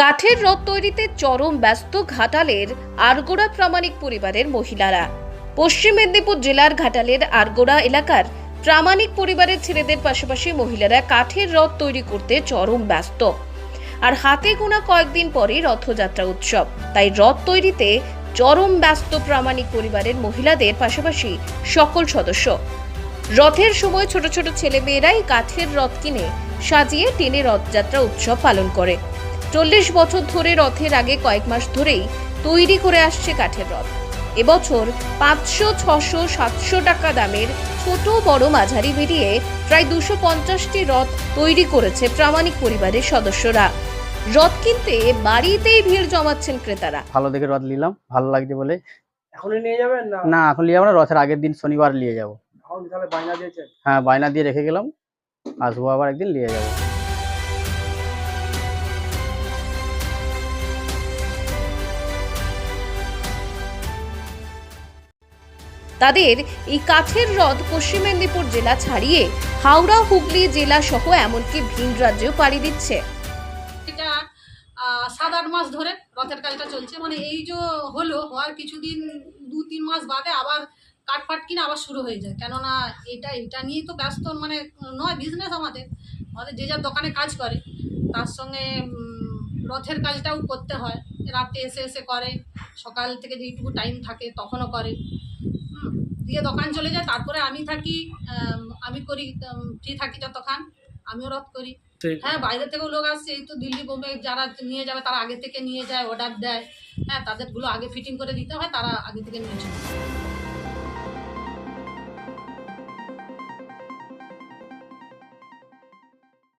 কাঠের রথ তৈরিতে চরম ব্যস্ত ঘাটালের আরগোড়া প্রামাণিক পরিবারের মহিলারা। পশ্চিম মেদিনীপুর জেলার ঘাটালের আরগোড়া এলাকার প্রামাণিক পরিবারের ছেলেদের পাশাপাশি মহিলারা কাঠের রথ তৈরি করতে চরম ব্যস্ত। আর হাতে গোনা কয়েকদিন পরেই রথযাত্রা উৎসব। তাই রথ তৈরিতে চরম ব্যস্ত প্রামাণিক পরিবারের মহিলাদের পাশাপাশি সকল সদস্য। রথের সময় ছোট ছোট ছেলেমেয়েরাই কাঠের রথ কিনে সাজিয়ে টেনে রথযাত্রা উৎসব পালন করে। চল্লিশ বছর ধরে রথের আগে কয়েক মাস ধরেই তৈরি করে আসছে কাঠের রথ। এবছর পাঁচশো ছশো সাতশো টাকা দামের ছোট বড় মাঝারি মিলিয়ে প্রায় দুশো পঞ্চাশটি রথ তৈরি করেছে প্রামাণিক পরিবারের সদস্যরা। রথ কিনতে বাড়িতেই ভিড় জমাচ্ছেন ক্রেতারা। ভালো দেখে রথ নিলাম ভালো লাগছে বলে। এখনই নিয়ে যাবেন না? না এখন নিয়ে যাব না রথের আগের দিন শনিবার নিয়ে যাব। হ্যাঁ বায়না দিয়ে রেখে গেলাম আসব আবার একদিন নিয়ে যাব। তাদের এই কাঠের রথ পশ্চিম মেদিনীপুর জেলা ছাড়িয়ে হাওড়া, হুগলি জেলা সহ এমনকি ভিন রাজ্যেও পাড়ি দিচ্ছে। এটা সাত আট মাস ধরে রথের কাজটা চলছে। মানে এই যে হলো, হওয়ার কিছুদিন, দু তিন মাস বাদে আবার কাঠ ফাট কিনে আবার শুরু হয়ে যায়। কেননা এটা এটা নিয়েই তো ব্যস্ত মানে নয় বিজনেস আমাদের। আমাদের যে যার দোকানে কাজ করে, তার সঙ্গে রথের কাজটাও করতে হয়। রাতে এসে এসে করে, সকাল থেকে যেইটুকু টাইম থাকে, তখনও করে। দিয়ে দোকান চলে যায় তারপরে আমি থাকি আমি করি ফ্রি থাকি যতক্ষণ আমিও রথ করি। হ্যাঁ বাইরে থেকেও লোক আসছে এই তো দিল্লি বোম্বে যারা নিয়ে যাবে তারা আগে থেকে নিয়ে যায় অর্ডার দেয়। হ্যাঁ তাদেরগুলো আগে ফিটিং করে দিতে হয় তারা আগে থেকে নিয়ে চলে যায়।